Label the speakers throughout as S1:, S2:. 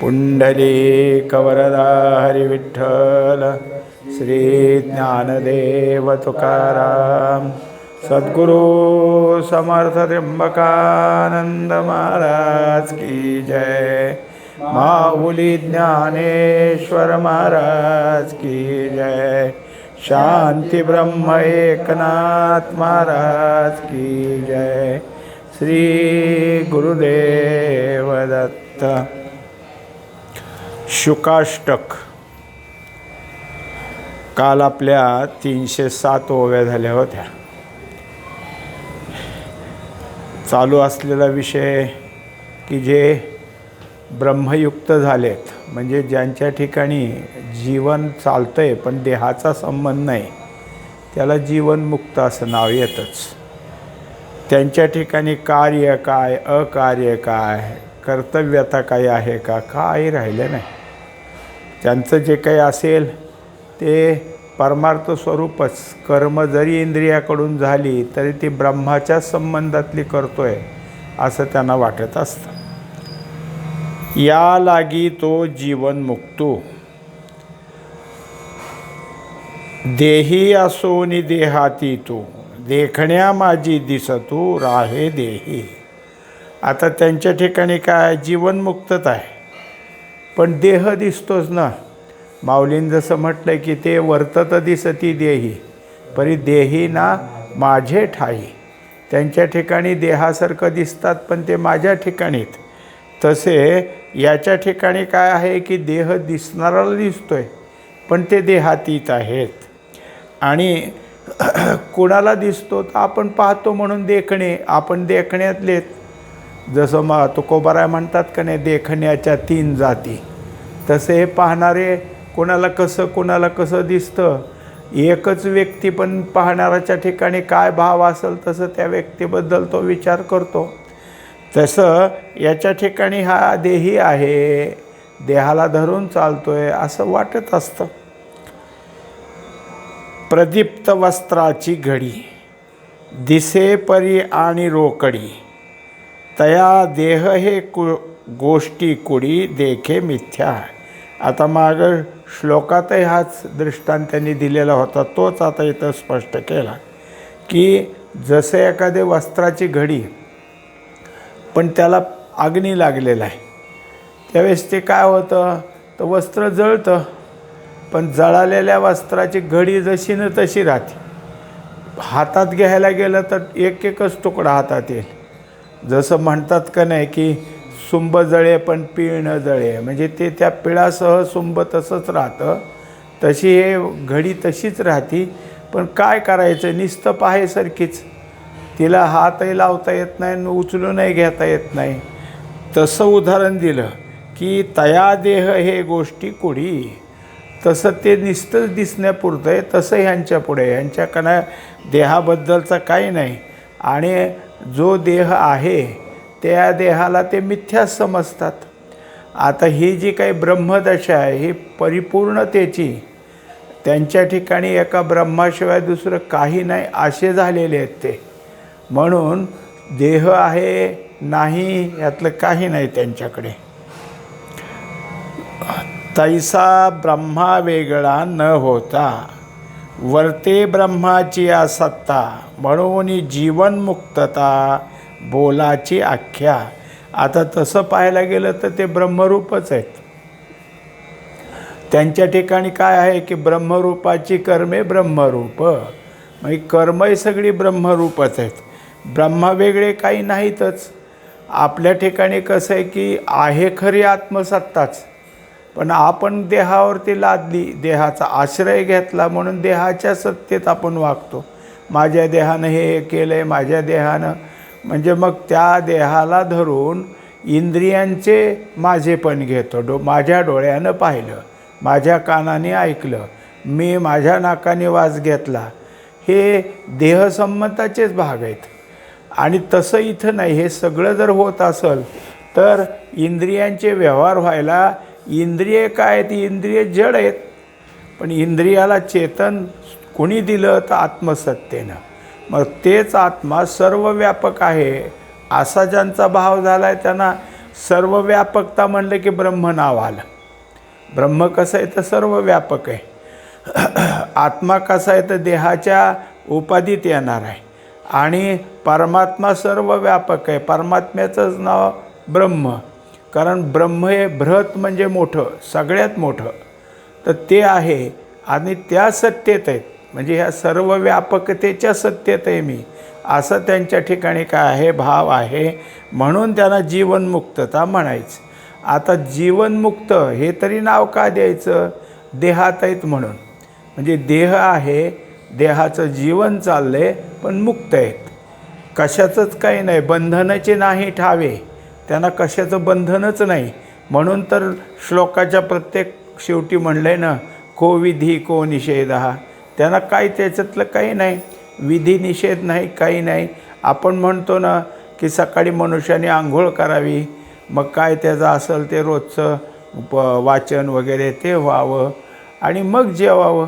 S1: पुंडलीकवरदा हरिविठ्ठल श्री ज्ञानदेव तुकाराम सद्गुरु समर्थ त्र्यंबकानंद महाराज की जय माऊली ज्ञानेश्वर महाराज की जय शांती ब्रह्म एकनाथ महाराज की जय श्री गुरुदेव दत्त शुकाष्टक. काल आपल्या तीनशे सात ओव्या झाल्या होत्या. चालू असलेला विषय की जे ब्रह्मयुक्त झालेत म्हणजे ज्यांच्या ठिकाणी जीवन चालतं आहे पण देहाचा संबंध नाही त्याला जीवनमुक्त असं नाव येतंच. त्यांच्या ठिकाणी कार्य काय अकार्य काय कर्तव्यता काही आहे का? काही राहिलं नाही. त्यांचं जे काही असेल ते परमार्थ स्वरूपच कर्म जरी इंद्रियाकडून झाली तरी ती ब्रह्माच्या संबंधातली करतो आहे असं त्यांना वाटत असतं. या लागी तो जीवन मुक्तो. देही असोनी देहाती तो. देखण्या माझी दिसतो राहे देही. आता त्यांच्या ठिकाणी काय? जीवनमुक्तच आहे. पण देह दिसतोच ना. माऊलीन जसं म्हटलं की ते वर्तत दिसती देही परी देही ना माझे ठाई. त्यांच्या ठिकाणी देहासारखं दिसतात पण ते माझ्या ठिकाणीत. तसे याच्या ठिकाणी काय आहे की देह दिसणाराला दिसतो आहे पण ते देहातीत आहेत. आणि कुणाला दिसतो तर आपण पाहतो म्हणून देखणे आपण देखण्यातलेत. जसं मग तुकोबाराय म्हणतात का नाही देखण्याच्या तीन जाती. तसे हे पाहणारे कोणाला कसं कोणाला कसं दिसतं? एकच व्यक्ती पण पाहणाऱ्याच्या ठिकाणी काय भाव असेल तसं त्या व्यक्तीबद्दल तो विचार करतो. तसं याच्या ठिकाणी हा देही आहे देहाला धरून चालतो आहे असं वाटत असतं. प्रदीप्त वस्त्राची घडी दिसेपरी आणि रोकडी. तया देह हे कु गोष्टी कुडी देखे मिथ्या. आता मागं श्लोकातही हाच दृष्टांत त्यांनी दिलेला होता तोच आता इथं स्पष्ट केला. की जसे एखादे वस्त्राची घडी पण त्याला अग्नी लागलेला आहे. त्यावेळेस ते काय होतं? तर वस्त्र जळतं पण जळालेल्या वस्त्राची घडी जशी न तशी राहते. हातात घ्यायला गेलं तर एक एकच तुकडा हातात येईल. जसं म्हणतात का नाही की सुंब जळे पण पीळ न जळे. म्हणजे ते त्या पिळासह सुंब तसंच राहतं. तशी हे घडी तशीच राहती. पण काय करायचं? निस्तं पाहायसारखीच तिला हातही लावता येत नाही आणि उचलूनही घेता येत नाही. तसं उदाहरण दिलं की तया देह हे गोष्टी कुडी तसं ते निस्तच दिसण्यापुरतं आहे तसं ह्यांच्या पुढे. ह्यांच्याकडं देहाबद्दलचं काही नाही. आणि जो देह आहे त्या देहाला ते मिथ्या समजतात. आता ही जी काही ब्रह्मदशा आहे ही परिपूर्णतेची त्यांच्या ठिकाणी एका ब्रह्माशिवाय दुसरं काही नाही असे झालेले आहेत ते. म्हणून देह आहे नाही यातलं काही नाही त्यांच्याकडे. तैसा ब्रह्मा वेगळा न होता वर्ते ब्रह्माची या सत्ता म्हणून जीवनमुक्तता बोलाची आख्या. आता तसं पाहायला गेलं तर ते ब्रह्मरूपच आहेत. त्यांच्या ठिकाणी काय आहे की ब्रह्मरूपाची कर्मे ब्रह्मरूप. म्हणजे कर्मही सगळी ब्रह्मरूपच आहेत. ब्रह्म वेगळे काही नाहीतच. आपल्या ठिकाणी कसं आहे की आहे खरी आत्मसत्ताच. पण आपण देहावरती लादली देहाचा आश्रय घेतला म्हणून देहाच्या सत्तेत आपण वागतो. माझ्या देहानं हे केलं आहे माझ्या देहानं. म्हणजे मग त्या देहाला धरून इंद्रियांचे माझेपण घेतो. डो माझ्या डोळ्यानं पाहिलं माझ्या कानाने ऐकलं मी माझ्या नाकाने वास घेतला. हे देहसंमताचेच भाग आहेत. आणि तसं इथं नाही हे सगळं जर होत असेल तर इंद्रियांचे व्यवहार व्हायला इंद्रिय काय ती इंद्रिय जड आहेत. पण इंद्रियाला चेतन कोणी दिलं तर आत्मसत्तेनं. मग तेच आत्मा सर्व व्यापक आहे असा ज्यांचा भाव झाला आहे त्यांना सर्व व्यापकता म्हणलं की ब्रह्म नाव आलं. ब्रह्म कसं आहे तर सर्व व्यापक आहे. आत्मा कसा आहे तर देहाच्या उपाधीत येणार आहे. आणि परमात्मा सर्व व्यापक आहे. परमात्म्याचंच नाव ब्रह्म. कारण ब्रह्म हे बृहत म्हणजे मोठं सगळ्यात मोठं. तर ते आहे आणि त्या सत्तेत आहेत. म्हणजे ह्या सर्व व्यापकतेच्या सत्यत आहे मी. असं त्यांच्या ठिकाणी काय आहे? भाव आहे. म्हणून त्यांना जीवनमुक्तता म्हणायचं. आता जीवनमुक्त हे तरी नाव का द्यायचं? देहात आहेत म्हणून. म्हणजे देह आहे देहाचं जीवन चाललंय पण मुक्त आहेत कशाचंच काही नाही. बंधनाचे नाही ठावे. त्यांना कशाचं बंधनच नाही. म्हणून तर श्लोकाच्या प्रत्येक शेवटी म्हणलं आहे ना को विधी को निषेध. हा त्यांना काही त्याच्यातलं काही नाही. विधी निषेध नाही काही नाही. आपण म्हणतो ना की सकाळी मनुष्याने आंघोळ करावी. मग काय त्याचं असेल ते रोजचं प वाचन वगैरे ते व्हावं. आणि मग जेवावं.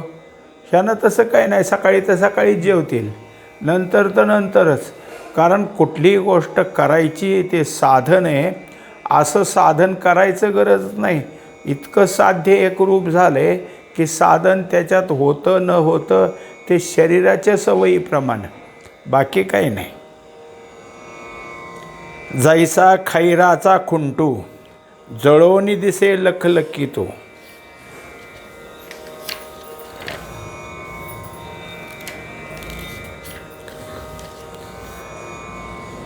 S1: ह्यानं तसं काही नाही. सकाळी तर सकाळी जेवतील. नंतर तर नंतरच. कारण कुठलीही गोष्ट करायची ते साधन आहे. असं साधन करायचं गरज नाही. इतकं साध्य एकरूप झालं आहे की साधन त्याच्यात होतं न होतं ते शरीराच्या सवयीप्रमाणे. बाकी काही नाही. जैसा खैराचा खुंटू जळोनी दिसे लखलखी तो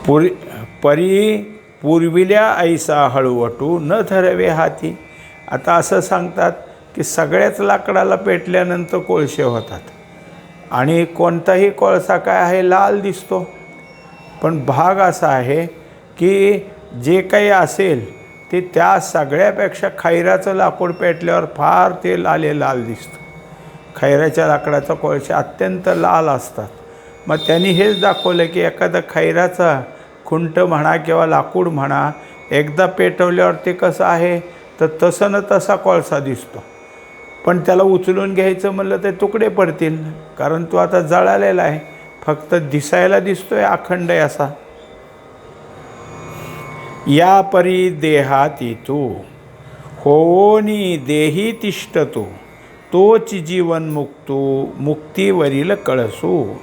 S1: पुरी परी पूर्विल्या ऐसा हळूवटू न धरवे हाती. आता असं सांगतात की सगळ्याच लाकडाला पेटल्यानंतर कोळसे होतात. आणि कोणताही कोळसा काय आहे लाल दिसतो. पण भाग असा आहे की जे काही असेल ते त्या सगळ्यापेक्षा खैराचं लाकूड पेटल्यावर फार ते लाले लाल दिसतं. खैराच्या लाकडाचा कोळसे अत्यंत लाल असतात. मग त्यांनी हेच दाखवलं की एखादा खैराचा खुंट म्हणा किंवा लाकूड म्हणा एकदा पेटवल्यावर ते कसं आहे तर तसं न तसा कोळसा दिसतो. पण त्याला उचलून घ्यायचं म्हणलं तर तुकडे पडतील. कारण तो आता जळालेला आहे. फक्त दिसायला दिसतोय अखंड आहे असा. या परी देहाती तू होनी देही तिष्ठतो. तोच जीवन मुक्तो मुक्तीवरील कळसू.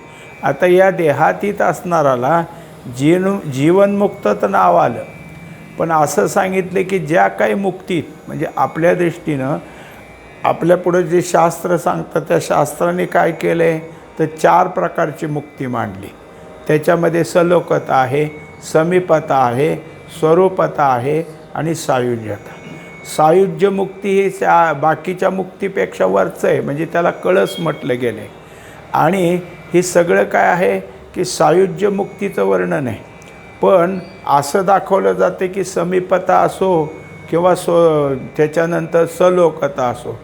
S1: आता या देहातीत असणाराला जीवन जीवनमुक्त तर नाव आलं. पण असं सांगितलं की ज्या काही मुक्तीत म्हणजे आपल्या दृष्टीनं आपल्या पुढं जे शास्त्र सांगतं त्या शास्त्राने काय केलं आहे तर चार प्रकारची मुक्ती मांडली. त्याच्यामध्ये सलोकता आहे समीपता आहे स्वरूपता आहे आणि सायुज्यता. सायुज्य मुक्ती ही त्या बाकीच्या मुक्तीपेक्षा वरचं आहे म्हणजे त्याला कळस म्हटलं गेलं आहे आणि हे सगळं काय आहे? की सायुज्य मुक्तीचं वर्णन आहे. पण असं दाखवलं जाते की समीपता असो किंवा स्व त्याच्यानंतर सलोकता असो.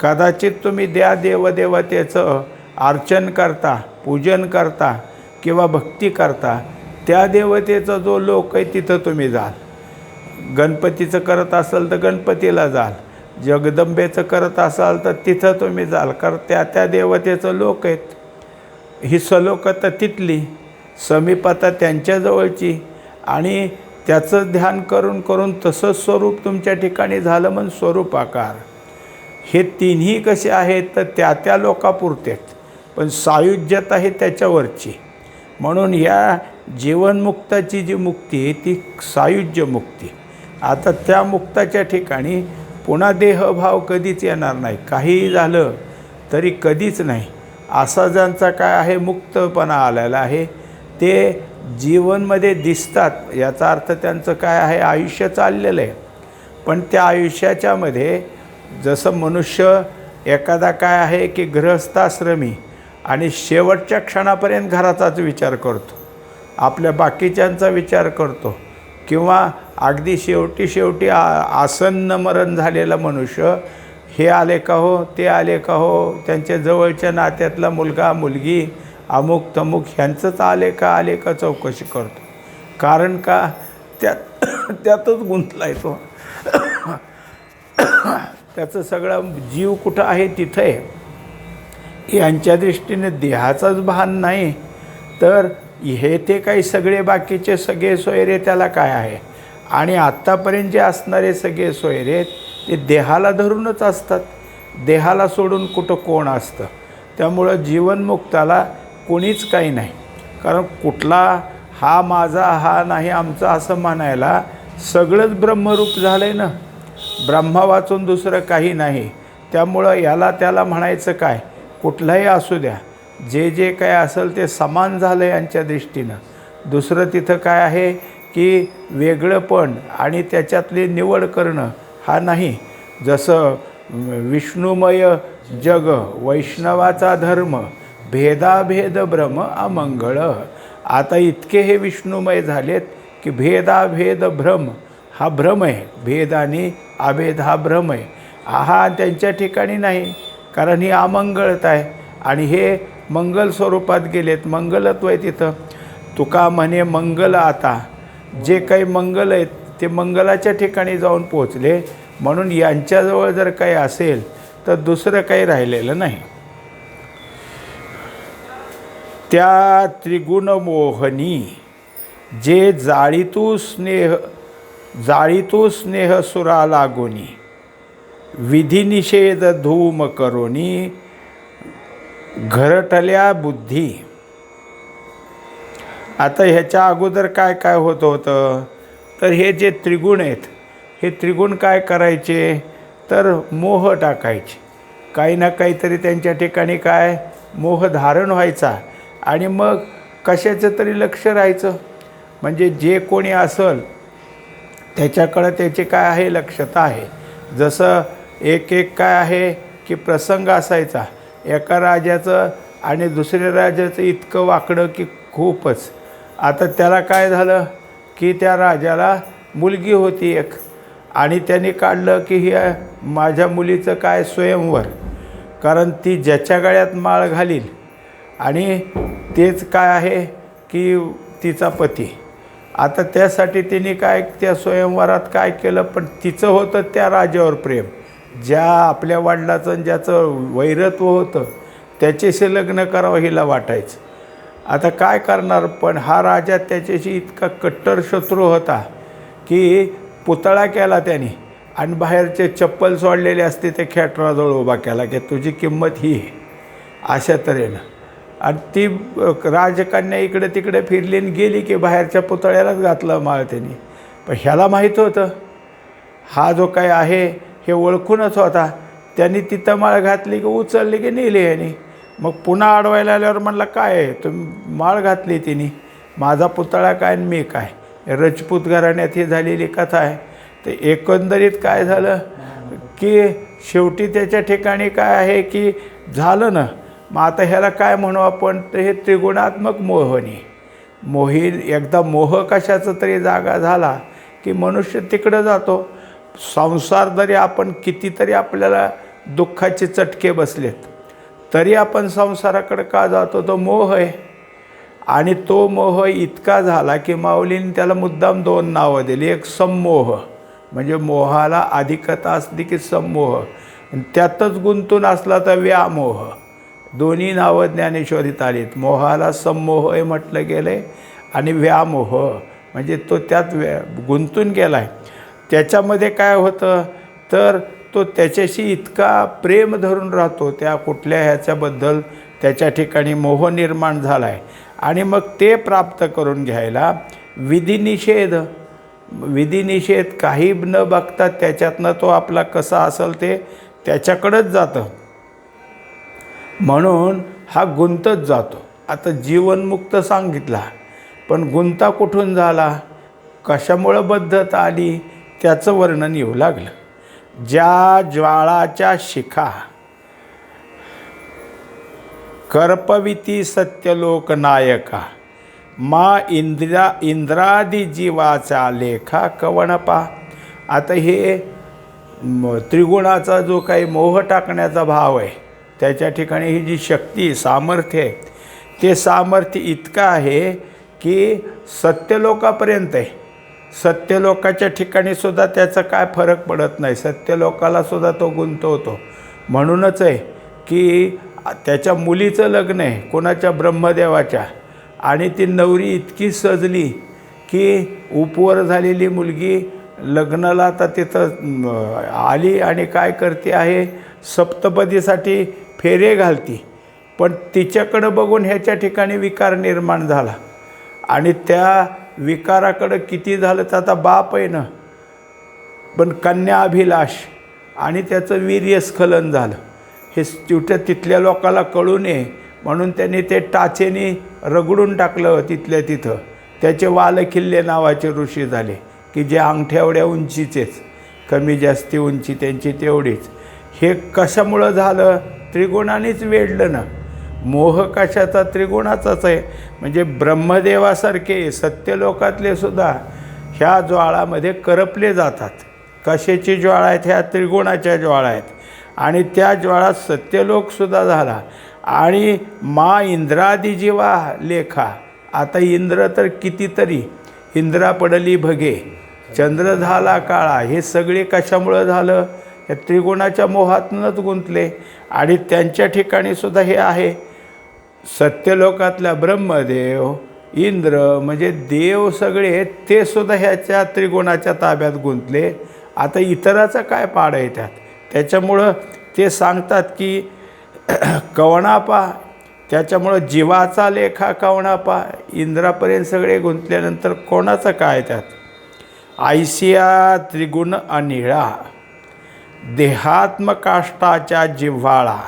S1: कदाचित तुम्ही द्या देवदेवतेचं अर्चन करता पूजन करता किंवा भक्ती करता त्या देवतेचा जो लोक आहे तिथं तुम्ही जाल. गणपतीचं करत असाल तर गणपतीला जाल. जगदंबेचं करत असाल तर तिथं तुम्ही जाल. कारण त्या त्या देवतेचं लोक आहेत. ही सलोकता तिथली समीपता त्यांच्याजवळची आणि त्याचं ध्यान करून करून तसं स्वरूप तुमच्या ठिकाणी झालं म्हणून स्वरूपाकार हे तिन्ही कसे आहेत तर त्या त्या लोकापुरतेच पण सायुज्यता हे त्याच्यावरची. म्हणून या जीवनमुक्ताची जी मुक्ती आहे ती सायुज्य मुक्ती. आता त्या मुक्ताच्या ठिकाणी पुन्हा देहभाव कधीच येणार नाही. काहीही झालं तरी कधीच नाही. असा ज्यांचा काय आहे मुक्तपणा आलेला आहे ते जीवनमध्ये दिसतात. याचा अर्थ त्यांचं काय आहे आयुष्य चाललेलं आहे. पण त्या आयुष्याच्यामध्ये जसं मनुष्य एखादा काय आहे की गृहस्थाश्रमी आणि शेवटच्या क्षणापर्यंत घराचाच विचार करतो. आपल्या बाकीच्यांचा विचार करतो. किंवा अगदी शेवटी शेवटी आ आसन्न मरण झालेला मनुष्य हे आले का हो? ते आले का हो? त्यांच्या जवळच्या नात्यातला मुलगा मुलगी अमुक तमुक ह्यांचंच आले का? आले का? चौकशी करतो. कारण का? त्यात त्यातच गुंतला येतो त्याचं सगळं जीव कुठं आहे तिथं आहे. यांच्या दृष्टीने देहाचाच भान नाही. तर हे ते काही सगळे बाकीचे सगळे सोयरे त्याला काय आहे? आणि आत्तापर्यंत जे असणारे सगळे सोयरे ते देहाला धरूनच असतात. देहाला सोडून कुठं कोण असतं? त्यामुळं जीवनमुक्ताला कोणीच काही नाही. कारण कुठला हा माझा हा नाही आमचा असं म्हणायला सगळंच ब्रह्मरूप झालं आहे ना. ब्रह्म वाचून दुसरं काही नाही. त्यामुळं याला त्याला म्हणायचं काय? कुठलाही असू द्या. जे जे काय असेल ते समान झालं यांच्या दृष्टीनं. दुसरं तिथं काय आहे? की वेगळंपण आणि त्याच्यातली निवड करणं हा नाही. जसं विष्णुमय जग वैष्णवाचा धर्म भेदाभेद भ्रम अमंगळ. आता इतके हे विष्णुमय झालेत की भेदाभेद भ्रम हा भ्रम आहे भेद आणि अभेद हा भ्रम आहे हा त्यांच्या ठिकाणी नाही कारण ही अमंगळत आहे. आणि हे मंगल स्वरूपात गेलेत मंगलत्व आहे तिथं. तुका म्हणे मंगल आता. जे काही मंगल आहेत ते मंगलाच्या ठिकाणी जाऊन पोचले म्हणून यांच्याजवळ जर काही असेल तर दुसरं काही राहिलेलं नाही. त्या त्रिगुणमोहनी जे जाळीतू स्नेह जाळीतू स्नेह सुरा लागोनी विधिनिषेध धूम करोनी. घरटल्या बुद्धी. आता ह्याच्या अगोदर काय काय होत होतं? तर हे जे त्रिगुण आहेत हे त्रिगुण काय करायचे? तर मोह टाकायचे. काही ना काहीतरी त्यांच्या ठिकाणी काय? मोह धारण व्हायचा. आणि मग कशाचं तरी लक्ष राहायचं. म्हणजे जे कोणी असेल त्याच्याकडं त्याचे काय आहे लक्षता आहे. जसं एक एक काय आहे की प्रसंग असायचा. एका राजाचं आणि दुसऱ्या राजाचं इतकं वाकडं की खूपच. आता त्याला काय झालं की त्या राजाला मुलगी होती एक. आणि त्यांनी काढलं की ही माझ्या मुलीचं काय स्वयंवर. कारण ती ज्याच्या गळ्यात माळ घालील आणि तेच काय आहे की तिचा पती. आता त्यासाठी तिने काय त्या स्वयंवरात काय केलं पण तिचं होतं त्या राजावर प्रेम. ज्या आपल्या वडिलाचं आणि ज्याचं वैरत्व होतं त्याच्याशी लग्न करावं हिला वाटायचं. आता काय करणार पण हा राजा त्याच्याशी इतका कट्टर शत्रू होता की पुतळा केला त्याने आणि बाहेरचे चप्पल सोडलेले असते ते खेटराजवळ उभा केला की तुझी किंमत ही आहे. अशा तऱ्हेनं. आणि ती राजकन्या इकडे तिकडे फिरली आणि गेली की बाहेरच्या पुतळ्यालाच घातलं माळ त्यांनी पण ह्याला माहीत होतं. हा जो काय आहे हे ओळखूनच होता. त्यांनी तिथं माळ घातली की उचलली की नेली ह्यानी. मग पुन्हा अडवायला आल्यावर म्हणलं काय आहे? तुम्ही माळ घातली तिने. माझा पुतळा काय आणि मी काय? रजपूत घराण्यात ही झालेली कथा आहे. तर एकंदरीत काय झालं? की शेवटी त्याच्या ठिकाणी काय आहे की झालं ना मग आता ह्याला काय म्हणू आपण? तर हे त्रिगुणात्मक मोहनी. मोही एकदा मोह कशाचा तरी जागा झाला की मनुष्य तिकडं जातो. संसार जरी आपण कितीतरी आपल्याला दुःखाचे चटके बसलेत तरी आपण संसाराकडे का जातो? तो मोह आहे. आणि तो मोह इतका झाला की माऊलीने त्याला मुद्दाम दोन नावं दिली. एक संमोह म्हणजे मोहाला अधिकता असली की संमोह. त्यातच गुंतून असला तर व्यामोह. दोन्ही नावं ज्ञानेश्वरीत आलीत. मोहाला संमोह हे म्हटलं गेलं आहे आणि व्यामोह म्हणजे तो त्यात व्या गुंतून गेला आहे त्याच्यामध्ये काय होतं? तर तो त्याच्याशी इतका प्रेम धरून राहतो त्या कुठल्या ह्याच्याबद्दल त्याच्या ठिकाणी मोह निर्माण झाला आहे आणि मग ते प्राप्त करून घ्यायला विधिनिषेध. विधिनिषेध काही न बघता त्याच्यातनं तो आपला कसा असेल ते त्याच्याकडंच जातं. म्हणून हा गुंतच जातो. आता जीवनमुक्त सांगितला पण गुंता कुठून झाला? कशामुळं बद्धता आली? त्याचं वर्णन येऊ लागलं. ज्या ज्वाळाच्या शिखा कर्पविती सत्यलोक नायका मा इंद्रा इंद्रादी जीवाचा लेखा कवणपा. आता हे त्रिगुणाचा जो काही मोह टाकण्याचा भाव आहे त्याच्या ठिकाणी ही जी शक्ती सामर्थ्य आहे ते सामर्थ्य इतकं आहे की सत्यलोकापर्यंत आहे. सत्यलोकाच्या ठिकाणी सुद्धा त्याचा काय फरक पडत नाही. सत्यलोकालासुद्धा तो गुंतवतो. म्हणूनच आहे की त्याच्या मुलीचं लग्न आहे कोणाच्या ब्रह्मदेवाच्या आणि ती नवरी इतकी सजली की उपवर झालेली मुलगी लग्नाला आता तिथं आली आणि काय करते आहे? सप्तपदीसाठी फेरे घालती. पण तिच्याकडं बघून ह्याच्या ठिकाणी विकार निर्माण झाला. आणि त्या विकाराकडं किती झालं तर आता बाप आहे ना. पण कन्या अभिलाष आणि त्याचं वीर्यस्खलन झालं. हे तिथं तिथल्या लोकाला कळू नये म्हणून त्यांनी ते टाचेने रगडून टाकलं तिथल्या तिथं. त्याचे वालकिल्ले नावाचे ऋषी झाले की जे अंगठ्या एवढ्या उंचीचेच कमी जास्ती उंची त्यांची तेवढीच. हे कशामुळं झालं? त्रिगुणानेच वेढलं ना. मोह कशाचा? त्रिगुणाचाच आहे. म्हणजे ब्रह्मदेवासारखे सत्यलोकातले सुद्धा ह्या ज्वाळामध्ये करपले जातात. कशाची ज्वाळा आहेत? ह्या त्रिगुणाच्या ज्वाळा आहेत. आणि त्या ज्वाळात सत्यलोकसुद्धा झाला. आणि मा इंद्रादी जीवा लेखा. आता इंद्र तर कितीतरी. इंद्रा पडली भगे. चंद्र झाला काळा. हे सगळे कशामुळं झालं? या त्रिगुणाच्या मोहातूनच गुंतले आणि त्यांच्या ठिकाणी सुद्धा हे आहे. सत्यलोकातला ब्रह्मदेव इंद्र म्हणजे देव सगळे ते सुद्धा ह्याच्या त्रिगुणाच्या ताब्यात गुंतले. आता इतराचं काय पाड आहे त्यात? त्याच्यामुळं ते सांगतात की कवणापा? त्याच्यामुळं जीवाचा लेखा कवणापा? इंद्रापर्यंत सगळे गुंतल्यानंतर कोणाचं काय त्यात? आयसिया त्रिगुण अनिळा. देहात्मकाष्टाच्या जिव्हाळा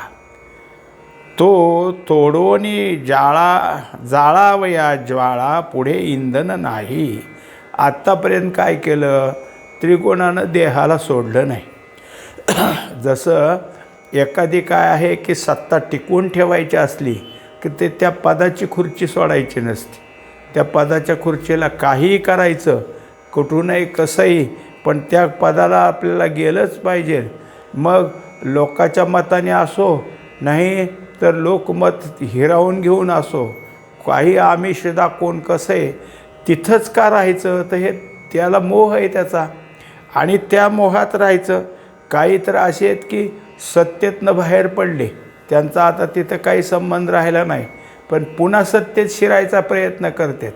S1: तो तोडोनी जाळा जाळावया ज्वाळा पुढे इंधन नाही. आत्तापर्यंत काय केलं? त्रिकोणानं देहाला सोडलं नाही. जसं एखादी काय आहे की सत्ता टिकवून ठेवायची असली की ते त्या पदाची खुर्ची सोडायची नसते. त्या पदाच्या खुर्चीला काहीही करायचं कुठूनही कसंही पण त्या पदाला आपल्याला गेलंच पाहिजे. मग लोकाच्या मताने असो नाही तर लोकमत हिरावून घेऊन असो. काही आमिष दाखवून कसं आहे तिथंच का राहायचं? तर हे त्याला मोह आहे त्याचा. आणि त्या मोहात राहायचं. काही तर असे आहेत की सत्तेतनं बाहेर पडले. त्यांचा आता तिथं काही संबंध राहिला नाही. पण पुन्हा सत्तेत शिरायचा प्रयत्न करतात.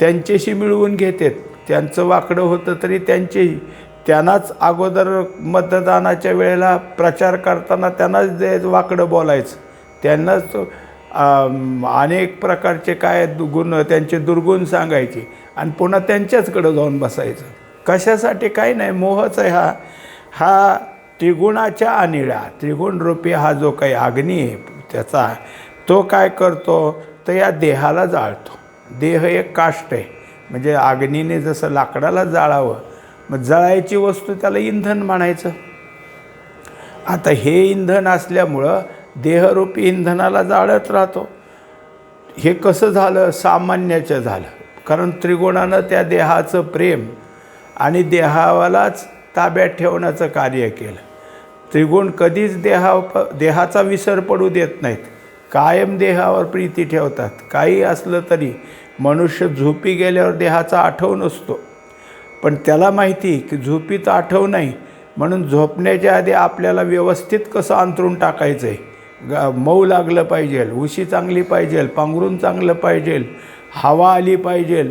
S1: त्यांच्याशी मिळवून घेतात. त्यांचं वाकडं होतं तरी त्यांची त्यांनाच अगोदर मतदानाच्या वेळेला प्रचार करताना त्यांनाच जे वाकडं बोलायचं. त्यांनाच अनेक प्रकारचे काय गुण त्यांचे दुर्गुण सांगायचे आणि पुन्हा त्यांच्याचकडं जाऊन बसायचं. कशासाठी काही नाही मोहच आहे हा. हा त्रिगुणाच्या अनिळा त्रिगुण रूपी हा जो काही अग्नी आहे त्याचा तो काय करतो? तर या देहाला जाळतो. देह एक काष्ट आहे. म्हणजे अग्नीने जसं लाकडाला जाळावं मग जळायची वस्तू त्याला इंधन म्हणायचं. आता हे इंधन असल्यामुळं देहरूपी इंधनाला जाळत राहतो. हे कसं झालं? सामान्याचं झालं. कारण त्रिगुणानं त्या देहाचं प्रेम आणि देहावालाच ताब्यात ठेवण्याचं कार्य केलं. त्रिगुण कधीच देहा देहाचा विसर पडू देत नाहीत. कायम देहावर प्रीती ठेवतात. काही असलं तरी मनुष्य झोपी गेल्यावर देहाचा आठव नसतो. पण त्याला माहिती की झोपीत आठव नाही म्हणून झोपण्याच्या आधी आपल्याला व्यवस्थित कसं अंतरून टाकायचं आहे? ग मऊ लागलं पाहिजे उशी चांगली पाहिजे पांघरून चांगलं पाहिजे हवा आली पाहिजे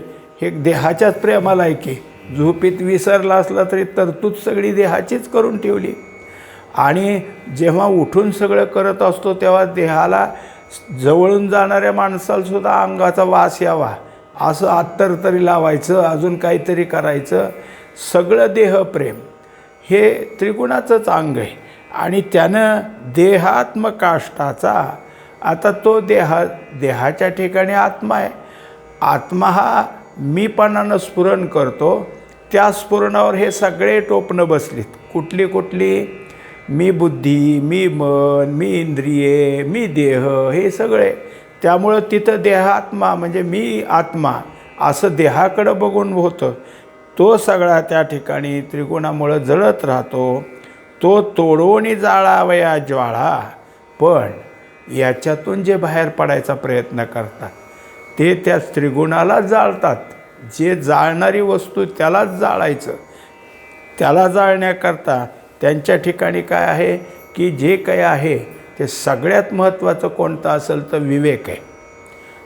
S1: हे देहाच्याच प्रेमाला आहे की. झोपीत विसरला असला तरी तरतूद सगळी देहाचीच करून ठेवली. आणि जेव्हा उठून सगळं करत असतो तेव्हा देहाला जवळून जाणाऱ्या माणसाला सुद्धा अंगाचा वास यावा. असं अत्तर तरी लावायचं अजून काहीतरी करायचं. सगळं देहप्रेम हे त्रिगुणाचंच अंग आहे. आणि त्यानं देहात्मकाष्टाचा आता तो देहा देहाच्या ठिकाणी आत्मा आहे. आत्मा हा मीपणानं स्फुरण करतो. त्या स्फुरणावर हे सगळे टोपणं बसलीत. कुठली कुठली? मी बुद्धी मी मन मी इंद्रिये मी देह हे सगळे. त्यामुळं तिथं देहात्मा म्हणजे मी आत्मा असं देहाकडं बघून होतं. तो सगळा त्या ठिकाणी त्रिगुणामुळं जळत राहतो. तो तोडवणी जाळावया ज्वाळा. पण याच्यातून जे बाहेर पडायचा प्रयत्न करतात ते त्या त्रिगुणाला जाळतात. जे जाळणारी वस्तू त्यालाच जाळायचं. त्याला जाळण्याकरता त्यांच्या ठिकाणी काय आहे की जे काही आहे ते सगळ्यात महत्त्वाचं कोणतं असेल तर विवेक आहे.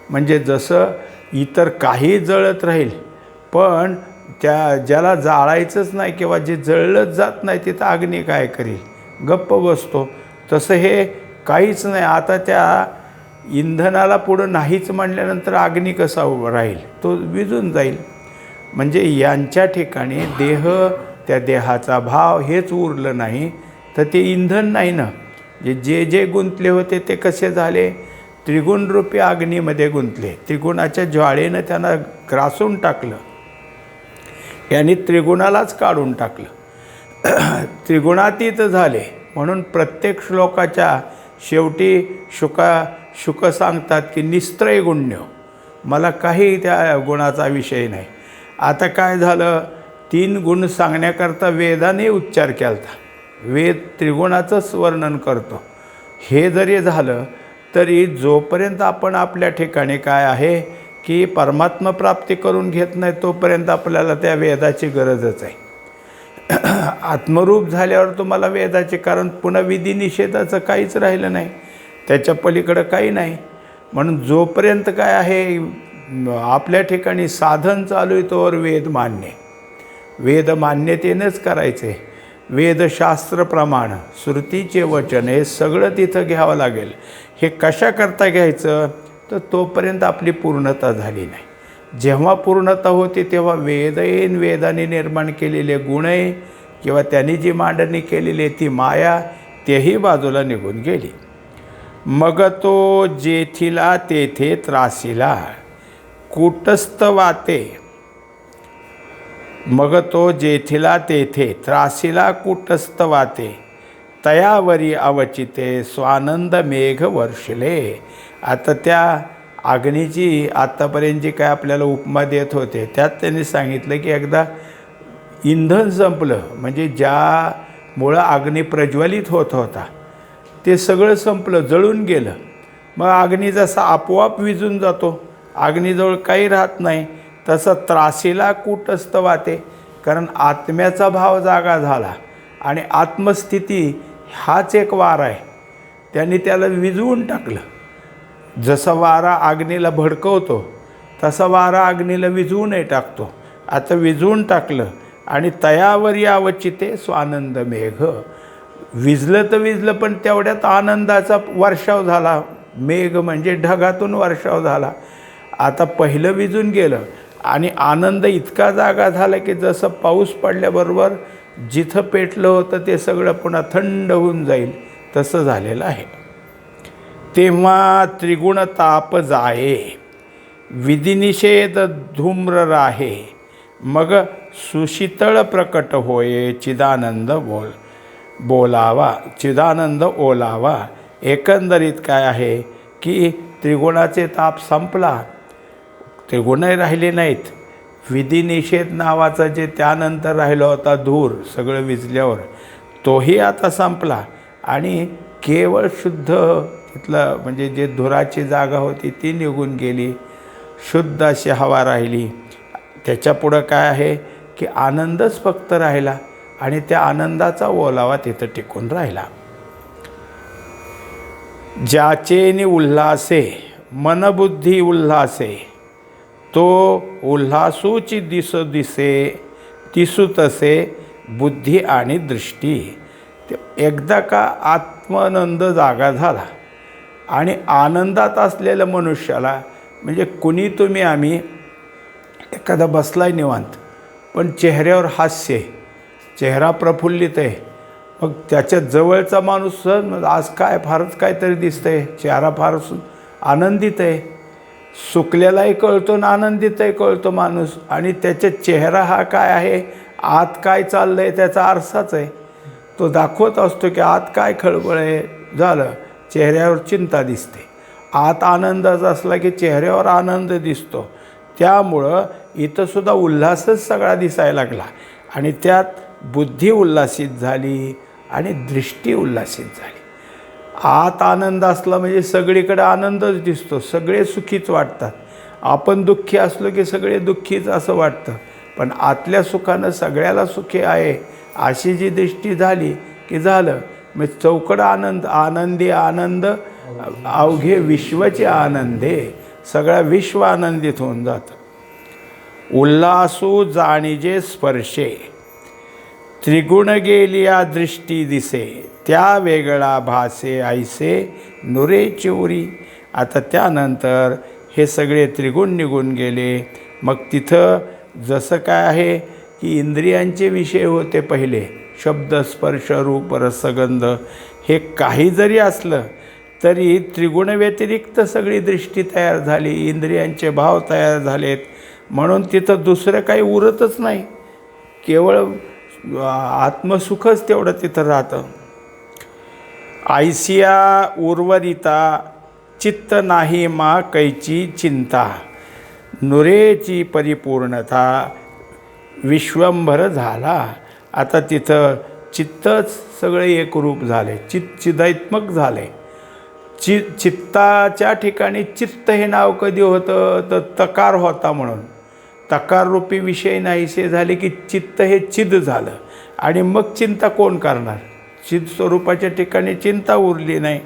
S1: म्हणजे जसं इतर काही जळत राहील पण त्या ज्याला जाळायचंच नाही किंवा जे जळलंच जात नाही तिथं अग्नी काय करील? गप्प बसतो. तसं हे काहीच नाही. आता त्या इंधनाला पुढं नाहीच म्हणल्यानंतर अग्नी कसा राहील? तो विजून जाईल. म्हणजे यांच्या ठिकाणी देह त्या देहाचा भाव हेच उरलं नाही तर ते इंधन नाही ना? जे जे जे गुंतले होते ते कसे झाले? त्रिगुणरूपी अग्नीमध्ये गुंतले. त्रिगुणाच्या ज्वाळेनं त्यांना ग्रासून टाकलं. यांनी त्रिगुणालाच काढून टाकलं. त्रिगुणातीत झाले. म्हणून प्रत्येक श्लोकाच्या शेवटी शुका शुक सांगतात की निस्त्रय गुण्य मला काही त्या गुणाचा विषय नाही. आता काय झालं? तीन गुण सांगण्याकरता वेदाने उच्चार केला होता वेद त्रिगुणाचंच वर्णन करतो. हे जरी झालं तरी जोपर्यंत आपण आपल्या ठिकाणी काय आहे की परमात्मा प्राप्ती करून घेत नाही तोपर्यंत आपल्याला त्या वेदाची गरजच आहे. आत्मरूप झाल्यावर तुम्हाला वेदाचे कारण पुन्हा विधी निषेधाचं काहीच राहिलं नाही. त्याच्या पलीकडं काही नाही. म्हणून जोपर्यंत काय आहे आपल्या ठिकाणी साधन चालू आहे तोवर वेद मान्य वेद मान्यतेनंच करायचे. वेदशास्त्र प्रमाण श्रुतीचे वचन हे सगळं तिथं घ्यावं लागेल. हे कशाकरता घ्यायचं? तर तोपर्यंत आपली पूर्णता झाली नाही. जेव्हा पूर्णता होते तेव्हा वेद येईन वेदाने निर्माण केलेले गुणय किंवा त्यांनी जी मांडणी केलेली आहे ती माया तेही बाजूला निघून गेली. मग तो जेथीला तेथे त्रासीला. कुटस्थ वाते. मग तो जेथीला तेथे त्रासीला कुटस्थ वाते तयावरी अवचिते स्वानंद मेघ वर्षले. आता त्या अग्नीची आत्तापर्यंत जी काय आपल्याला उपमा देत होते त्यात त्यांनी सांगितलं की एकदा इंधन संपलं. म्हणजे ज्यामुळं अग्नी प्रज्वलित होत होता ते सगळं संपलं जळून गेलं. मग अग्नी जसा आपोआप विजून जातो. अग्नीजवळ काही राहत नाही. तसं त्रासीला कूटस्थ वाते कारण आत्म्याचा भाव जागा झाला आणि आत्मस्थिती हाच एक वार आहे. त्यांनी त्याला विजवून टाकलं. जसा वारा अग्नीला भडकवतो तसा वारा अग्नीला विजवूनही टाकतो. आता विजवून टाकलं आणि तयावर यावचिते स्वानंद मेघ. विजलं तर विजलं पण तेवढ्यात आनंदाचा वर्षाव झाला. मेघ म्हणजे ढगातून वर्षाव झाला. आता पहिलं विजून गेलं आणि आनंद इतका जागा झाला की जसं पाऊस पडल्याबरोबर जिथं पेटलं होतं ते सगळं पुन्हा थंड होऊन जाईल तसं झालेलं आहे. तेव्हा त्रिगुण ताप जाये विधिनिषेध धूम्र राहे मग सुशीतळ प्रकट होये चिदानंद बोल बोलावा चिदानंद ओलावा. एकंदरीत काय आहे की त्रिगुणाचे ताप संपला त्रिगुणही राहिले नाहीत. विधिनिषेध नावाचा जे त्यानंतर राहिला होता धूर सगळं विजल्यावर तोही आता संपला. आणि केवळ शुद्ध तिथलं म्हणजे जे धुराची जागा होती ती निघून गेली. शुद्ध अशी हवा राहिली. त्याच्यापुढं काय आहे? की आनंदच फक्त राहिला आणि त्या आनंदाचा ओलावा तिथं टिकून राहिला. ज्याचेनी उल्हासे मनबुद्धी उल्हासे तो उल्हासूची दिस दिसे दिसू तसे बुद्धी आणि दृष्टी. ते एकदा का आत्मानंद जागा झाला आणि आनंदात असलेल्या मनुष्याला म्हणजे कुणी तुम्ही आम्ही एखादा बसलाय निवांत पण चेहऱ्यावर हास्य चेहरा प्रफुल्लित आहे मग त्याच्या जवळचा माणूस आज काय फारच काहीतरी दिसतंय चेहरा फारच आनंदित आहे. सुकलेलाही कळतो आणि आनंदितही कळतो माणूस. आणि त्याचा चेहरा हा काय आहे? आत काय चाललं आहे त्याचा आरसाच आहे. तो दाखवत असतो की आत काय खळबळ आहे. झालं चेहऱ्यावर चिंता दिसते. आत आनंदाचा असला की चेहऱ्यावर आनंद दिसतो. त्यामुळं इथंसुद्धा उल्हासच सगळा दिसायला लागला. आणि त्यात बुद्धी उल्हासित झाली आणि दृष्टी उल्हासित झाली. आत आनंद असला म्हणजे सगळीकडे आनंदच दिसतो सगळे सुखीच वाटतात. आपण दुःखी असलो की सगळे दुःखीच असं वाटतं. पण आतल्या सुखानं सगळ्याला सुखी आहे अशी जी दृष्टी झाली की झालं मग चौकड आनंद आनंदी आनंद अवघे विश्वचे आनंदे सगळा विश्व आनंदित होऊन जातं. उल्हासू जाणीजे स्पर्शे त्रिगुण गेली या दृष्टी दिसे. त्या वेगळा भासे आईसे नुरे चिवरी. आता त्यानंतर हे सगळे त्रिगुण निघून गेले. मग तिथं जसं काय आहे की इंद्रियांचे विषय होते पहिले. शब्द स्पर्श रूप रसगंध हे काही जरी असलं तरी त्रिगुण व्यतिरिक्त सगळी दृष्टी तयार झाली. इंद्रियांचे भाव तयार झालेत. म्हणून तिथं दुसरं काही उरतच नाही. केवळ आत्मसुखच तेवढं तिथं राहतं. आयसिया उर्वरिता चित्त नाही मा कैची चिंता नुरेची परिपूर्णता विश्वंभर झाला. आता तिथं चित्तच सगळे एकरूप झाले चित चिदात्मक झाले. चि चित्ताच्या ठिकाणी चित्त हे नाव कधी होतं? तर तकार होता म्हणून. तकाररूपी विषय नाहीसे झाले की चित्त हे चिद झालं. आणि मग चिंता कोण करणार? चिद स्वरूपाच्या ठिकाणी चिंता उरली नाही.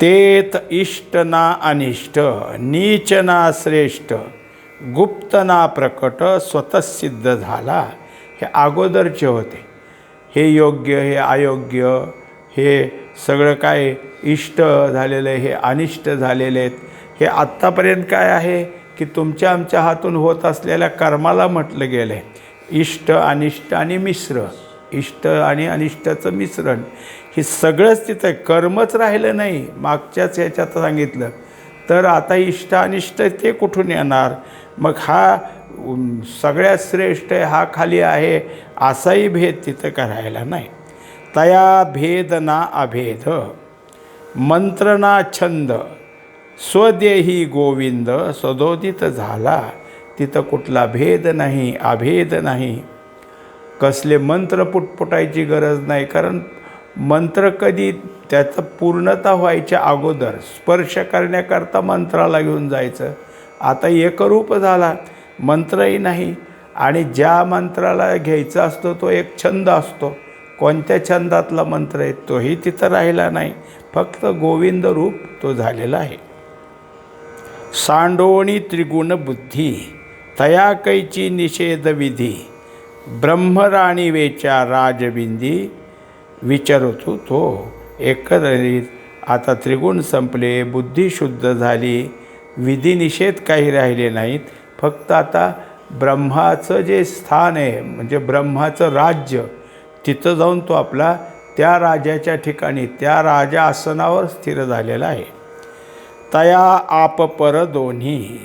S1: तेत इष्ट ना अनिष्ट नीच ना श्रेष्ठ गुप्त ना प्रकट स्वतः सिद्ध झाला. हे अगोदरचे होते. हे योग्य हे अयोग्य हे सगळं काय इष्ट झालेलं आहे हे अनिष्ट झालेले आहेत. हे आत्तापर्यंत काय आहे? की तुमच्या आमच्या हातून होत असलेल्या कर्माला म्हटलं गेलं आहे इष्ट अनिष्ट आणि मिश्र. इष्ट आणि अनिष्टाचं मिश्रण. हे सगळंच तिथं आहे. कर्मच राहिलं नाही. मागच्याच ह्याच्यात सांगितलं. तर आता इष्ट अनिष्ट ते कुठून येणार? मग हा सगळ्यात श्रेष्ठ आहे हा खाली आहे असाही भेद तिथं करायला नाही. तया भेद ना अभेद. मंत्र ना छंद. स्वदेही गोविंद सदोदित झाला. तिथं कुठला भेद नाही अभेद नाही. कसले मंत्र पुटपुटायची गरज नाही कारण मंत्र कधी त्याचं पूर्णता व्हायच्या अगोदर स्पर्श करण्याकरता मंत्राला घेऊन जायचं. आता एकरूप झाला मंत्रही नाही. आणि ज्या मंत्राला घ्यायचा असतो तो एक छंद असतो. कोणत्या छंदातला मंत्र आहे तोही तिथं राहिला नाही. फक्त गोविंद रूप तो झालेला आहे. सांडोणी त्रिगुण बुद्धी. तया कैची निषेध विधी ब्रह्मराणी वेच्या राजबिंदी विचारतो तो. एकंदरीत आता त्रिगुण संपले बुद्धी शुद्ध झाली विधी निषेध काही राहिले नाहीत फक्त आता ब्रह्माचं जे स्थान आहे म्हणजे ब्रह्माचं राज्य तिथं जाऊन तो आपला त्या राजाच्या ठिकाणी त्या राजा आसनावर स्थिर झालेला आहे. तया आपपर दोन्ही.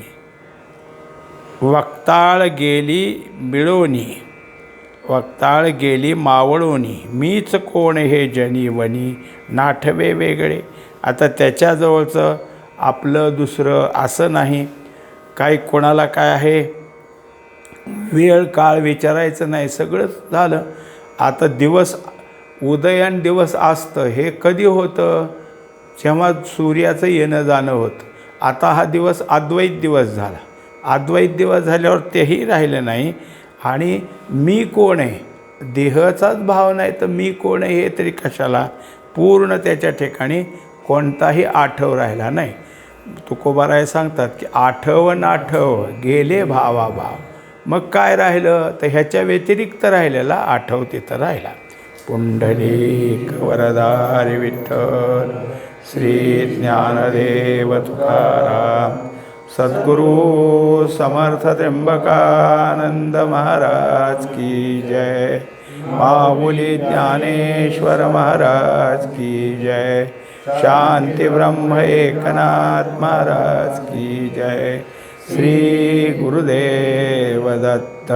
S1: वक्ताळ गेली मिळवणी वक्ताळ गेली मावळोनी मीच कोण हे जनी वनी नाठवे वेगळे. आता त्याच्याजवळचं आपलं दुसरं असं नाही. काही कोणाला काय आहे? वेळ काळ विचारायचं नाही. सगळंच झालं. आता दिवस उदयन दिवस असतं. हे कधी होतं? जेव्हा सूर्याचं येणं जाणं होतं. आता हा दिवस अद्वैत दिवस झाला. अद्वैत दिवस झाल्यावर तेही राहिलं नाही. आणि मी कोण आहे? देहाचाच भाव नाही तर मी कोण आहे हे तरी कशाला? पूर्ण त्याच्या ठिकाणी कोणताही आठव राहिला नाही. तुकोबाराय सांगतात की आठव आठव गेले भावा भाव मग काय राहिलं? तर ह्याच्या व्यतिरिक्त राहिलेला आठव तिथं राहिला. पुंडलिक वरदारी विठ्ठल श्री ज्ञानदेव तुकाराम. सद्गुरु समर्थ त्र्यंबकानंद महाराज की जय। माऊली ज्ञानेश्वर महाराज की जय। शांती ब्रह्म एकनाथ महाराज की जय। श्री गुरुदेव दत्त।